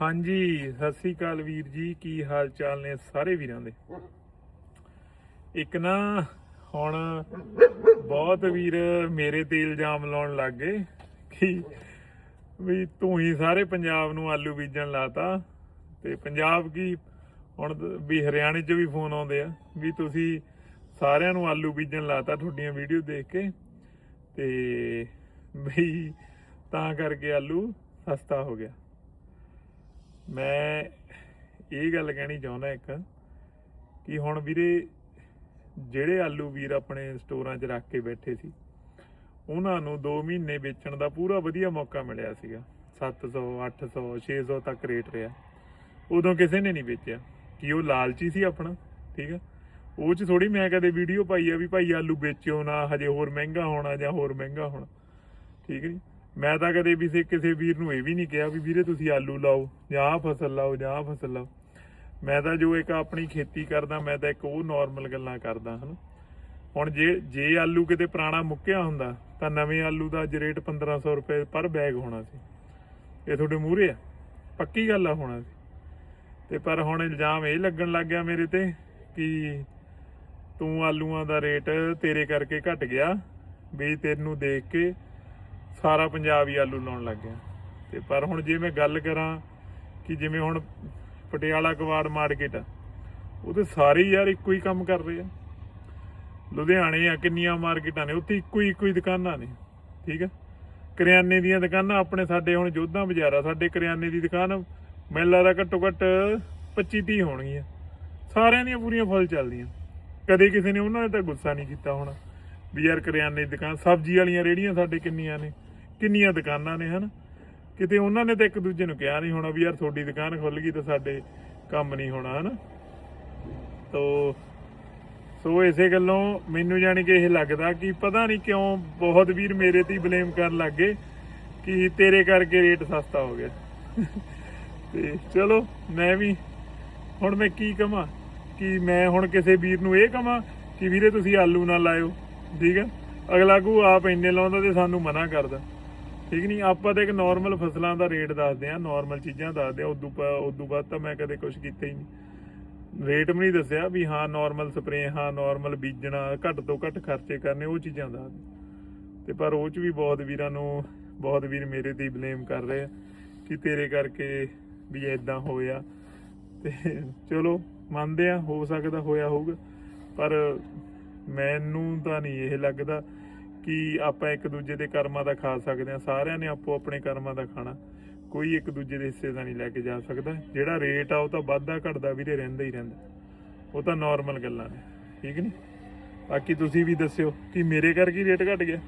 ਹਾਂਜੀ, ਸਤਿ ਸ੍ਰੀ ਅਕਾਲ ਵੀਰ ਜੀ। ਕੀ ਹਾਲ ਚਾਲ ਨੇ ਸਾਰੇ ਵੀਰਾਂ ਦੇ? ਇੱਕ ਨਾ, ਹੁਣ ਬਹੁਤ ਵੀਰ ਮੇਰੇ ਤੇ ਇਲਜ਼ਾਮ ਲਾਉਣ ਲੱਗ ਗਏ ਕਿ ਵੀ ਤੂੰ ਹੀ ਸਾਰੇ ਪੰਜਾਬ ਨੂੰ ਆਲੂ ਬੀਜਣ ਲਾਤਾ ਤੇ ਪੰਜਾਬ ਕੀ ਹੁਣ ਵੀ ਹਰਿਆਣੇ 'ਚ ਵੀ ਫੋਨ ਆਉਂਦੇ ਆ ਵੀ ਤੁਸੀਂ ਸਾਰਿਆਂ ਨੂੰ ਆਲੂ ਬੀਜਣ ਲਾਤਾ ਤੁਹਾਡੀਆਂ ਵੀਡੀਓ ਦੇਖ ਕੇ ਤੇ ਬਈ, ਤਾਂ ਕਰਕੇ ਆਲੂ ਸਸਤਾ ਹੋ ਗਿਆ। ਮੈਂ ਇਹ ਗੱਲ ਕਹਿਣੀ ਚਾਹੁੰਦਾ ਇੱਕ, ਕਿ ਹੁਣ ਵੀਰੇ ਜਿਹੜੇ ਆਲੂ ਵੀਰ ਆਪਣੇ ਸਟੋਰਾਂ 'ਚ ਰੱਖ ਕੇ ਬੈਠੇ ਸੀ, ਉਹਨਾਂ ਨੂੰ 2 ਮਹੀਨੇ ਵੇਚਣ ਦਾ ਪੂਰਾ ਵਧੀਆ ਮੌਕਾ ਮਿਲਿਆ ਸੀਗਾ। 700 800 600 ਤੱਕ ਰੇਟ ਰਿਹਾ। ਉਦੋਂ ਕਿਸੇ ਨੇ ਨਹੀਂ ਵੇਚਿਆ। ਕਿ ਉਹ ਲਾਲਚੀ ਸੀ ਆਪਣਾ, ਠੀਕ ਹੈ ਉਹ ਚ ਥੋੜੀ ਮੈਂ ਕਦੇ ਵੀਡੀਓ ਪਾਈ ਆ ਵੀ ਭਾਈ ਆਲੂ ਵੇਚਿਓ ਨਾ, ਹਜੇ ਹੋਰ ਮਹਿੰਗਾ ਹੋਣਾ ਜਾਂ ਹੋਰ ਮਹਿੰਗਾ ਹੋਣਾ। ਠੀਕ ਹੈ ਜੀ? ਮੈਂ ਤਾਂ ਕਦੇ ਵੀ ਸੇ- ਕਿਸੇ ਵੀਰ ਨੂੰ ਇਹ ਵੀ ਨਹੀਂ ਕਿਹਾ ਵੀ ਵੀਰੇ ਤੁਸੀਂ ਆਲੂ ਲਾਓ ਜਾਂ ਆਹ ਫਸਲ ਲਾਓ ਜਾਂ ਆਹ ਫਸਲ ਲਾਓ। ਮੈਂ ਤਾਂ ਜੋ ਇੱਕ ਆਪਣੀ ਖੇਤੀ ਕਰਦਾ, ਮੈਂ ਤਾਂ ਇੱਕ ਉਹ ਨਾਰਮਲ ਗੱਲਾਂ ਕਰਦਾ, ਹਨ? ਹੁਣ ਜੇ ਜੇ ਆਲੂ ਕਿਤੇ ਪੁਰਾਣਾ ਮੁੱਕਿਆ ਹੁੰਦਾ, ਤਾਂ ਨਵੇਂ ਆਲੂ ਦਾ ਅੱਜ ਰੇਟ 1500 ਰੁਪਏ ਪਰ ਬੈਗ ਹੋਣਾ ਸੀ। ਇਹ ਤੁਹਾਡੇ ਮੂਹਰੇ ਆ? ਪੱਕੀ ਗੱਲ ਆ ਹੋਣਾ ਸੀ। ਤੇ ਪਰ ਹੁਣ ਇਲਜ਼ਾਮ ਇਹ ਲੱਗਣ ਲੱਗ ਗਿਆ ਮੇਰੇ ਤੇ ਕਿ ਤੂੰ ਆਲੂਆਂ ਦਾ ਰੇਟ ਤੇਰੇ ਕਰਕੇ ਘਟ ਗਿਆ, ਵੀ ਤੈਨੂੰ ਦੇਖ ਕੇ ਸਾਰਾ ਪੰਜਾਬ ਹੀ ਆਲੂ ਲਾਉਣ ਲੱਗ ਗਿਆ। ਤੇ ਪਰ ਹੁਣ ਜੇ ਮੈਂ ਗੱਲ ਕਰਾਂ ਕਿ ਜਿਵੇਂ ਹੁਣ ਪਟਿਆਲਾ, ਕਵਾੜ ਮਾਰਕੀਟ ਆ ਉਹਦੇ ਸਾਰੇ ਹੀ ਯਾਰ ਇੱਕੋ ਹੀ ਕੰਮ ਕਰ ਰਹੇ ਆ। ਲੁਧਿਆਣੇ ਆ, ਕਿੰਨੀਆਂ ਮਾਰਕੀਟਾਂ ਨੇ, ਉੱਥੇ ਇੱਕੋ ਹੀ ਇੱਕੋ ਹੀ ਦੁਕਾਨਾਂ ਨੇ, ਠੀਕ ਆ? ਕਰਿਆਨੇ ਦੀਆਂ ਦੁਕਾਨਾਂ ਆਪਣੇ ਸਾਡੇ ਹੁਣ ਜੋਧਾਂ ਬਾਜ਼ਾਰਾ ਸਾਡੇ ਕਰਿਆਨੇ ਦੀ ਦੁਕਾਨ ਮੈਨੂੰ ਲੱਗਦਾ ਘੱਟੋ ਘੱਟ 25 30 ਹੋਣਗੀਆਂ। ਸਾਰਿਆਂ ਦੀਆਂ ਪੂਰੀਆਂ ਫੁੱਲ ਚੱਲਦੀਆਂ। ਕਦੇ ਕਿਸੇ ਨੇ ਉਹਨਾਂ ਨੇ ਤਾਂ ਗੁੱਸਾ ਨਹੀਂ ਕੀਤਾ ਹੋਣਾ। ਵੀ ਯਾਰ ਕਰਿਆਨੇ ਦੀ ਦੁਕਾਨ, ਸਬਜ਼ੀ ਵਾਲੀਆਂ ਰੇੜੀਆਂ ਸਾਡੇ ਕਿੰਨੀਆਂ ਨੇ, ਕਿੰਨੀਆਂ ਦੁਕਾਨਾਂ ਨੇ, ਹਨ? ਕਿਤੇ ਉਹਨਾਂ ਨੇ ਤਾਂ ਇੱਕ ਦੂਜੇ ਨੂੰ ਕਿਹਾ ਨਹੀਂ ਹੋਣਾ ਵੀ ਯਾਰ ਤੁਹਾਡੀ ਦੁਕਾਨ ਖੁੱਲ ਗਈ ਤਾਂ ਸਾਡੇ ਕੰਮ ਨਹੀਂ ਹੋਣਾ, ਹਨ? ਤੋ, ਸੋ ਇਸੇ ਗੱਲੋਂ ਮੈਨੂੰ ਜਾਣੀ ਕਿ ਇਹ ਲੱਗਦਾ ਕਿ ਪਤਾ ਨਹੀਂ ਕਿਉਂ ਬਹੁਤ ਵੀਰ ਮੇਰੇ ਤੇ ਹੀ ਬਲੇਮ ਕਰਨ ਲੱਗੇ ਕਿ ਤੇਰੇ ਕਰਕੇ ਰੇਟ ਸਸਤਾ ਹੋ ਗਿਆ। ਤੇ ਚਲੋ, ਮੈਂ ਵੀ ਹੁਣ ਮੈਂ ਕੀ ਕਹਾਂ ਕਿ ਮੈਂ ਹੁਣ ਕਿਸੇ ਵੀਰ ਨੂੰ ਇਹ ਕਹਾਂ ਕਿ ਵੀਰੇ ਤੁਸੀਂ ਆਲੂ ਨਾ ਲਾਇਓ। ਠੀਕ ਹੈ? ਅਗਲਾ ਕੋ ਆਪ ਇੰਨੇ ਲਾਉਂਦਾ ਤੇ ਸਾਨੂੰ ਮਨਾ ਕਰਦਾ। ਠੀਕ ਨਹੀਂ? ਆਪਾਂ ਤਾਂ ਇੱਕ ਨਾਰਮਲ ਫਸਲਾਂ ਦਾ ਰੇਟ ਦੱਸਦੇ ਆ ਨਾਰਮਲ ਚੀਜ਼ਾਂ ਦੱਸਦੇ ਆ ਉਦੋਂ ਉਦੋਂ ਬਾਅਦ ਤਾਂ ਮੈਂ ਕਦੇ ਕੁਝ ਕੀਤਾ ਹੀ ਨਹੀਂ। ਰੇਟ ਵੀ ਨਹੀਂ ਦੱਸਿਆ ਵੀ ਹਾਂ ਨਾਰਮਲ ਸਪਰੇ ਹਾਂ ਨਾਰਮਲ ਬੀਜਣਾ, ਘੱਟ ਤੋਂ ਘੱਟ ਖਰਚੇ ਕਰਨੇ, ਉਹ ਚੀਜ਼ਾਂ ਦੱਸਦੇ। ਤੇ ਪਰ ਉਹ ਚ ਵੀ ਬਹੁਤ ਵੀਰਾਂ ਨੂੰ, ਬਹੁਤ ਵੀਰ ਮੇਰੇ ਤੇ ਬਲੇਮ ਕਰ ਰਹੇ ਆ ਕਿ ਤੇਰੇ ਕਰਕੇ ਵੀ ਐਦਾਂ ਹੋਇਆ। ਤੇ ਚਲੋ, ਮੰਨਦੇ ਆ, ਹੋ ਸਕਦਾ ਹੋਇਆ ਹੋਊਗਾ, ਪਰ ਮੈਨੂੰ ਤਾਂ ਨਹੀਂ ਇਹ ਲੱਗਦਾ ਕਿ ਆਪਾਂ ਇੱਕ ਦੂਜੇ ਦੇ ਕਰਮਾਂ ਦਾ ਖਾ ਸਕਦੇ ਆ ਸਾਰਿਆਂ ਨੇ ਆਪੋ ਆਪਣੇ ਕਰਮਾਂ ਦਾ ਖਾਣਾ। ਕੋਈ ਇੱਕ ਦੂਜੇ ਦੇ ਹਿੱਸੇ ਦਾ ਨਹੀਂ ਲੈ ਕੇ ਜਾ ਸਕਦਾ। ਜਿਹੜਾ ਰੇਟ ਆ, ਉਹ ਤਾਂ ਵਾਧਾ ਘਟਦਾ ਵੀਰੇ, ਰਹਿੰਦਾ ਹੀ ਰਹਿੰਦਾ। ਉਹ ਤਾਂ ਨਾਰਮਲ ਗੱਲਾਂ ਨੇ। ਠੀਕ ਨਹੀਂ? ਬਾਕੀ ਤੁਸੀਂ ਵੀ ਦੱਸਿਓ ਕਿ ਮੇਰੇ ਕਰਕੇ ਰੇਟ ਘਟ ਗਿਆ?